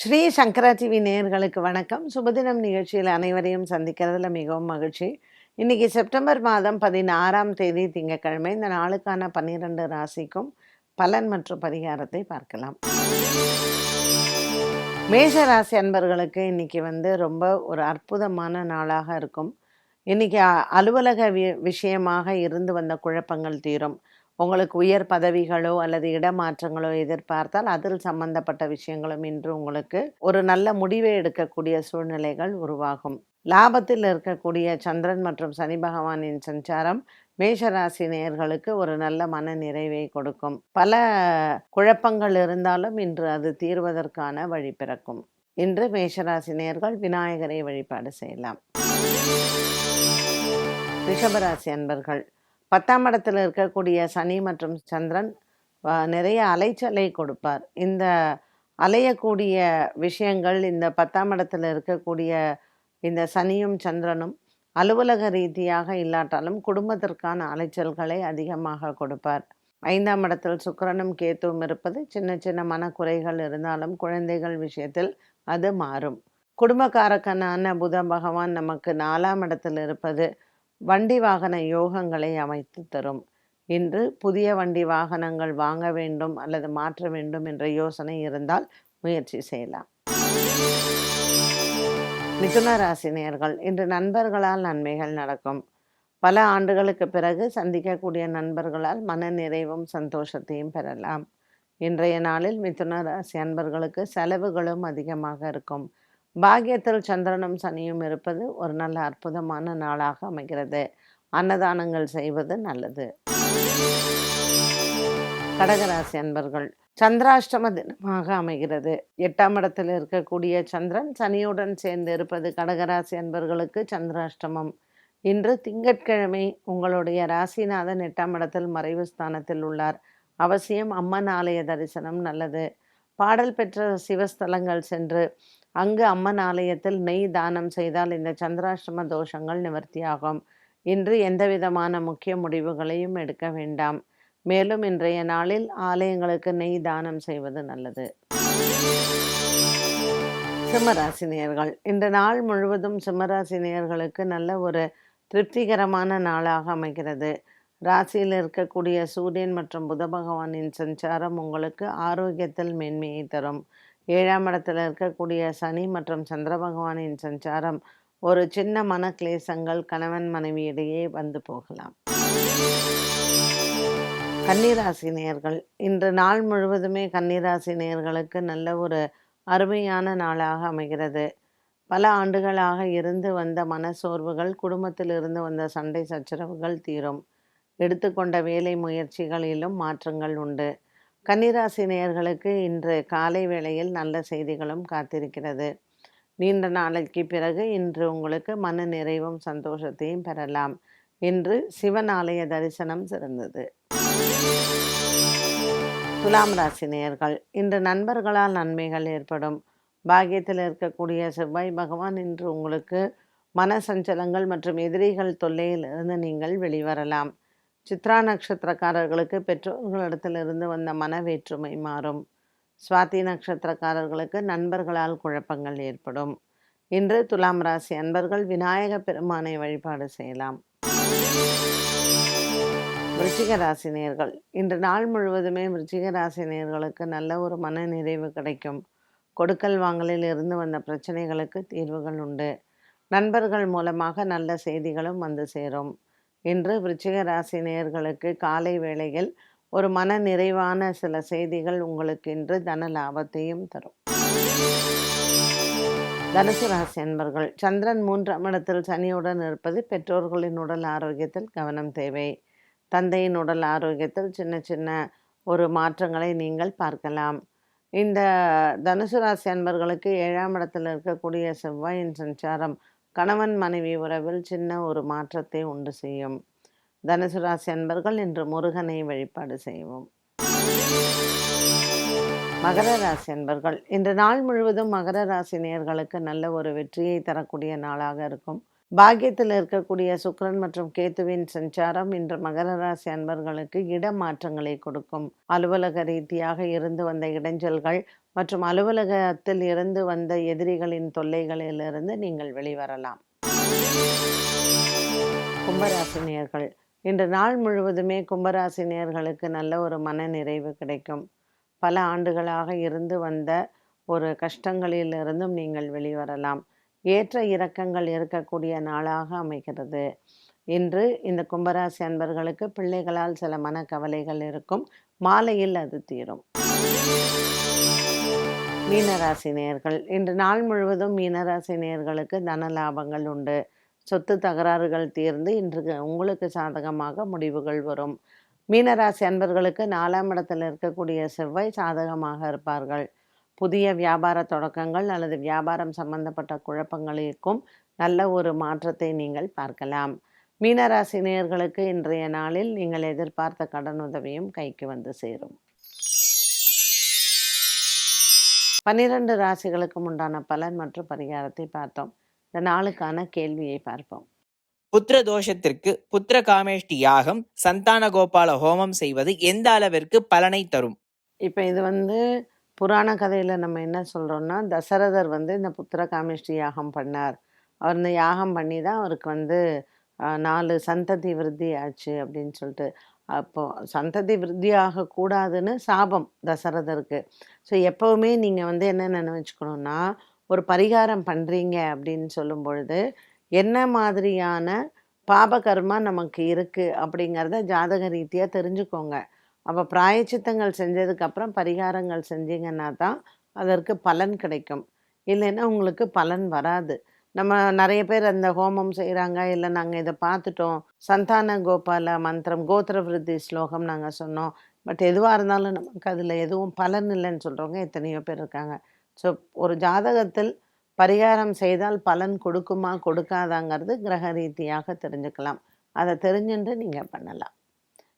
ஸ்ரீ சங்கரா TV நேயர்களுக்கு வணக்கம். சுபதினம் நிகழ்ச்சியில் அனைவரையும் சந்திக்கிறதுல மிகவும் மகிழ்ச்சி. இன்னைக்கு செப்டம்பர் மாதம் பதினாறாம் தேதி திங்கட்கிழமை. இந்த நாளுக்கான பன்னிரண்டு ராசிக்கும் பலன் மற்றும் பரிகாரத்தை பார்க்கலாம். மேஷ ராசி அன்பர்களுக்கு இன்னைக்கு வந்து ரொம்ப ஒரு அற்புதமான நாளாக இருக்கும். இன்னைக்கு அ- அலுவலக வி விஷயமாக இருந்து வந்த குழப்பங்கள் தீரும். உங்களுக்கு உயர் பதவிகளோ அல்லது இடமாற்றங்களோ எதிர்பார்த்தால் அதில் சம்பந்தப்பட்ட விஷயங்களும் இன்று உங்களுக்கு ஒரு நல்ல முடிவை எடுக்கக்கூடிய சூழ்நிலைகள் உருவாகும். லாபத்தில் இருக்கக்கூடிய சந்திரன் மற்றும் சனி பகவானின் சஞ்சாரம் மேஷராசி நேயர்களுக்கு ஒரு நல்ல மன நிறைவை கொடுக்கும். பல குழப்பங்கள் இருந்தாலும் இன்று அது தீர்வதற்கான வழி பிறக்கும். இன்று மேஷராசி நேயர்கள் விநாயகரை வழிபாடு செய்யலாம். ரிஷபராசி அன்பர்கள் பத்தாம் இடத்தில் இருக்கக்கூடிய சனி மற்றும் சந்திரன் நிறைய அலைச்சலை கொடுப்பார். இந்த அலையக்கூடிய விஷயங்கள் இந்த பத்தாம் இடத்துல இருக்கக்கூடிய இந்த சனியும் சந்திரனும் அலுவலக ரீதியாக இல்லாட்டாலும் குடும்பத்திற்கான அலைச்சல்களை அதிகமாக கொடுப்பார். ஐந்தாம் இடத்தில் சுக்கரனும் கேத்துவும் இருப்பது சின்ன சின்ன மனக்குறைகள் இருந்தாலும் குழந்தைகள் விஷயத்தில் அது மாறும். குடும்பக்காரக்கனான புத பகவான் நமக்கு நாலாம் இடத்தில் இருப்பது வண்டி வாகன யோகங்களை அமைத்து தரும். இன்று புதிய வண்டி வாகனங்கள் வாங்க வேண்டும் அல்லது மாற்ற வேண்டும் என்ற யோசனை இருந்தால் முயற்சி செய்யலாம். மிதுன ராசினியர்கள் இன்று நண்பர்களால் நன்மைகள் நடக்கும். பல ஆண்டுகளுக்கு பிறகு சந்திக்கக்கூடிய நண்பர்களால் மன நிறைவும் சந்தோஷத்தையும் பெறலாம். இன்றைய நாளில் மிதுன ராசி அன்பர்களுக்கு செலவுகளும் அதிகமாக இருக்கும். பாகியத்தில் சந்திரனும் சனியும் இருப்பது ஒரு நல்ல அற்புதமான நாளாக அமைகிறது. அன்னதானங்கள் செய்வது நல்லது. கடகராசி அன்பர்கள் சந்திராஷ்டம தினமாக அமைகிறது. எட்டாம் இடத்தில் இருக்கக்கூடிய சந்திரன் சனியுடன் சேர்ந்து இருப்பது கடகராசி அன்பர்களுக்கு சந்திராஷ்டமம். இன்று திங்கட்கிழமை உங்களுடைய ராசிநாதன் எட்டாம் இடத்தில் மறைவு ஸ்தானத்தில் உள்ளார். அவசியம் அம்மன் ஆலய தரிசனம் நல்லது. பாடல் பெற்ற சிவஸ்தலங்கள் சென்று அங்கு அம்மன் ஆலயத்தில் நெய் தானம் செய்தால் இந்த சந்திராஷ்டம தோஷங்கள் நிவர்த்தியாகும். இன்று எந்தவிதமான முக்கிய முடிவுகளையும் எடுக்க வேண்டாம். மேலும் இன்றைய நாளில் ஆலயங்களுக்கு நெய் தானம் செய்வது நல்லது. சிம்மராசினியர்கள். இந்த நாள் முழுவதும் சிம்மராசினியர்களுக்கு நல்ல ஒரு திருப்திகரமான நாளாக அமைகிறது. ராசியில் இருக்கக்கூடிய சூரியன் மற்றும் புத பகவானின் சஞ்சாரம் உங்களுக்கு ஆரோக்கியத்தில் மேன்மையை தரும். ஏழாம் இடத்தில் இருக்கக்கூடிய சனி மற்றும் சந்திர பகவானின் சஞ்சாரம் ஒரு சின்ன மன கிளேசங்கள் கணவன் மனைவியிடையே வந்து போகலாம். கன்னிராசி நேயர்கள் இன்று நாள் முழுவதுமே கன்னிராசி நேயர்களுக்கு நல்ல ஒரு அருமையான நாளாக அமைகிறது. பல ஆண்டுகளாக இருந்து வந்த மனசோர்வுகள் குடும்பத்தில் இருந்து வந்த சண்டை சச்சரவுகள் தீரும். எடுத்துக்கொண்ட வேலை முயற்சிகளிலும் மாற்றங்கள் உண்டு. கன்னிராசி நேயர்களுக்கு இன்று காலை வேளையில் நல்ல செய்திகளும் காத்திருக்கிறது. நீண்ட நாளைக்கு பிறகு இன்று உங்களுக்கு மன நிறைவும் சந்தோஷத்தையும் பெறலாம். இன்று சிவன் ஆலய தரிசனம் சிறந்தது. துலாம் ராசி நேயர்கள் இன்று நண்பர்களால் நன்மைகள் ஏற்படும். பாக்கியத்தில் இருக்கக்கூடிய செவ்வாய் பகவான் இன்று உங்களுக்கு மன சஞ்சலங்கள் மற்றும் எதிரிகள் தொல்லையிலிருந்து நீங்கள் வெளிவரலாம். சித்ரா நட்சத்திரக்காரர்களுக்கு பெற்றோர்களிடத்திலிருந்து வந்த மன வேற்றுமை மாறும். சுவாதி நட்சத்திரக்காரர்களுக்கு நண்பர்களால் குழப்பங்கள் ஏற்படும். இன்று துலாம் ராசி அன்பர்கள் விநாயக பெருமானை வழிபாடு செய்யலாம். விருச்சிக ராசி நேர்கள். இன்று நாள் முழுவதுமே விருச்சிக ராசி நேர்களுக்கு நல்ல ஒரு மன நிறைவு கிடைக்கும். கொடுக்கல் வாங்கலில் இருந்து வந்த பிரச்சனைகளுக்கு தீர்வுகள் உண்டு. நண்பர்கள் மூலமாக நல்ல செய்திகளும் வந்து சேரும். இன்று விருச்சிக ராசி நேயர்களுக்கு காலை வேளையில் ஒரு மன நிறைவான சில செய்திகள் உங்களுக்கு இன்று தன லாபத்தையும் தரும். தனுசு ராசி அன்பர்கள் சந்திரன் மூன்றாம் இடத்தில் சனியுடன் இருப்பது பெற்றோர்களின் உடல் ஆரோக்கியத்தில் கவனம் தேவை. தந்தையின் உடல் ஆரோக்கியத்தில் சின்ன சின்ன ஒரு மாற்றங்களை நீங்கள் பார்க்கலாம். இந்த தனுசு ராசி அன்பர்களுக்கு ஏழாம் இடத்தில் இருக்கக்கூடிய செவ்வாயின் சஞ்சாரம் கணவன் மனைவி உறவில் சின்ன ஒரு மாற்றத்தை உண்டு செய்யும். தனுசு ராசி அன்பர்கள் இன்று முருகனை வழிபாடு செய்வோம். மகர ராசி அன்பர்கள் இன்று நாள் முழுவதும் மகர ராசி நேர்களுக்கு நல்ல ஒரு வெற்றியை தரக்கூடிய நாளாக இருக்கும். பாக்கியத்தில் இருக்கக்கூடிய சுக்கிரன் மற்றும் கேத்துவின் சஞ்சாரம் இன்று மகர ராசி அன்பர்களுக்கு இடமாற்றங்களை கொடுக்கும். அலுவலக ரீதியாக இருந்து வந்த இடைஞ்சல்கள் மற்றும் அலுவலகத்தில் இருந்து வந்த எதிரிகளின் தொல்லைகளிலிருந்து நீங்கள் வெளிவரலாம். கும்பராசினியர்கள். இன்று நாள் முழுவதுமே கும்பராசினியர்களுக்கு நல்ல ஒரு மன நிறைவு கிடைக்கும். பல ஆண்டுகளாக இருந்து வந்த ஒரு கஷ்டங்களிலிருந்தும் நீங்கள் வெளிவரலாம். ஏற்ற இறக்கங்கள் இருக்கக்கூடிய நாளாக அமைகிறது. இன்று இந்த கும்பராசி அன்பர்களுக்கு பிள்ளைகளால் சில மனக்கவலைகள் இருக்கும். மாலையில் அது தீரும். மீனராசி நேர்கள் இன்று நாள் முழுவதும் மீனராசி நேர்களுக்கு தன லாபங்கள் உண்டு. சொத்து தகராறுகள் தீர்ந்து இன்று உங்களுக்கு சாதகமாக முடிவுகள் வரும். மீனராசி அன்பர்களுக்கு நாலாம் இடத்தில் இருக்கக்கூடிய செவ்வாய் சாதகமாக இருப்பார்கள். புதிய வியாபார தொடக்கங்கள் அல்லது வியாபாரம் சம்பந்தப்பட்ட குழப்பங்களுக்கும் நல்ல ஒரு மாற்றத்தை நீங்கள் பார்க்கலாம். மீனராசி நேயர்களுக்கு இன்றைய நாளில் நீங்கள் எதிர்பார்த்த கடன் உதவியும் கைக்கு வந்து சேரும். பன்னிரண்டு ராசிகளுக்கும் உண்டான பலன் மற்றும் பரிகாரத்தை பார்த்தோம். இந்த நாளுக்கான கேள்வியை பார்ப்போம். புத்திர தோஷத்திற்கு புத்திர காமேஷ்டி யாகம் சந்தான கோபால ஹோமம் செய்வது எந்த அளவிற்கு பலனை தரும்? இப்போ இது வந்து புராண கதையில் நம்ம என்ன சொல்கிறோம்னா தசரதர் வந்து இந்த புத்திர காமிஷ்டி யாகம் பண்ணார். அவர் இந்த யாகம் பண்ணி தான் அவருக்கு வந்து நாலு சந்ததி விருத்தி ஆச்சு அப்படின்னு சொல்லிட்டு. அப்போ சந்ததி விருத்தி ஆகக்கூடாதுன்னு சாபம் தசரதருக்கு. ஸோ எப்போவுமே நீங்கள் வந்து என்ன நினைச்சுக்கணும்னா ஒரு பரிகாரம் பண்ணுறீங்க அப்படின்னு சொல்லும் பொழுது என்ன மாதிரியான பாபகர்மா நமக்கு இருக்குது அப்படிங்கிறத ஜாதக ரீதியாக தெரிஞ்சுக்கோங்க. அப்போ பிராயச்சித்தங்கள் செஞ்சதுக்கப்புறம் பரிகாரங்கள் செஞ்சீங்கன்னா தான் அதற்கு பலன் கிடைக்கும். இல்லைன்னா உங்களுக்கு பலன் வராது. நம்ம நிறைய பேர் அந்த ஹோமம் செய்கிறாங்க இல்லை நாங்கள் இதை பார்த்துட்டோம். சந்தான கோபால மந்திரம் கோத்திர விருத்தி ஸ்லோகம் நாங்கள் சொன்னோம். பட் எதுவாக இருந்தாலும் நமக்கு அதில் எதுவும் பலன் இல்லைன்னு சொல்கிறவங்க எத்தனையோ பேர் இருக்காங்க. ஸோ ஒரு ஜாதகத்தில் பரிகாரம் செய்தால் பலன் கொடுக்குமா கொடுக்காதாங்கிறது கிரக ரீதியாக தெரிஞ்சுக்கலாம். அதை தெரிஞ்சுட்டு நீங்கள் பண்ணலாம்.